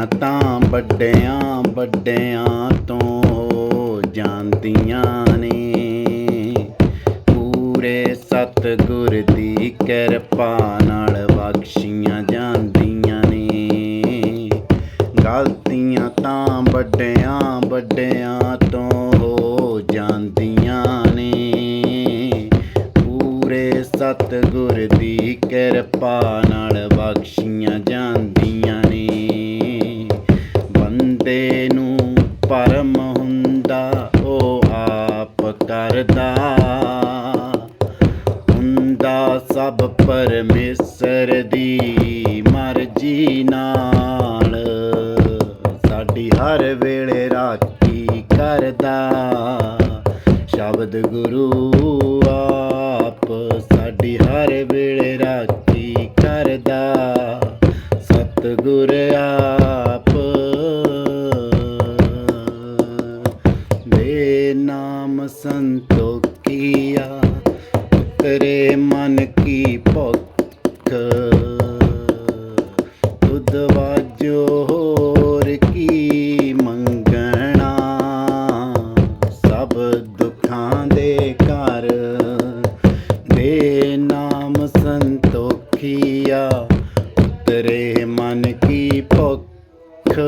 ਗਲਤੀਆਂ ਤਾਂ ਵੱਡਿਆਂ ਵੱਡਿਆਂ ਤੋਂ ਹੋ ਜਾਂਦੀਆਂ ਨੇ। ਪੂਰੇ ਸਤਿਗੁਰ ਦੀ ਕਿਰਪਾ ਨਾਲ ਬਖਸ਼ੀਆਂ ਜਾਂਦੀਆਂ ਨੇ। ਗਲਤੀਆਂ ਤਾਂ ਵੱਡਿਆਂ ਵੱਡਿਆਂ ਤੋਂ ਹੋ ਜਾਂਦੀਆਂ ਨੇ। ਪੂਰੇ ਸਤਿਗੁਰ ਦੀ ਕਿਰਪਾ ਨਾਲ ਬਖਸ਼ ਪਰਮ ਹੁੰਦਾ, ਉਹ ਆਪ ਕਰਦਾ। ਹੁੰਦਾ ਸਭ ਪਰਮੇਸ਼ਰ ਦੀ ਮਰਜ਼ੀ ਨਾਲ। ਸਾਡੀ ਹਰ ਵੇਲੇ ਰਾਖੀ ਕਰਦਾ। ਸ਼ਬਦ ਗੁਰੂ ਆਪ ਸਾਡੀ ਹਰ ਵੇਲੇ ਰਾਖੀ ਕਰਦਾ। ਸਤਿਗੁਰ ਆ ਸੰਤੋਖੀਆ, ਉਤਰੇ ਮਨ ਕੀ ਭੁੱਖ। ਤੁਧ ਵਾਜੋ ਹੋਰ ਕੀ ਮੰਗਣਾ। ਸਭ ਦੁੱਖਾਂ ਦੇ ਘਰ ਦੇ ਨਾਮ ਸੰਤੋਖੀਆ, ਉਤਰੇ ਮਨ ਕੀ ਭੁੱਖ।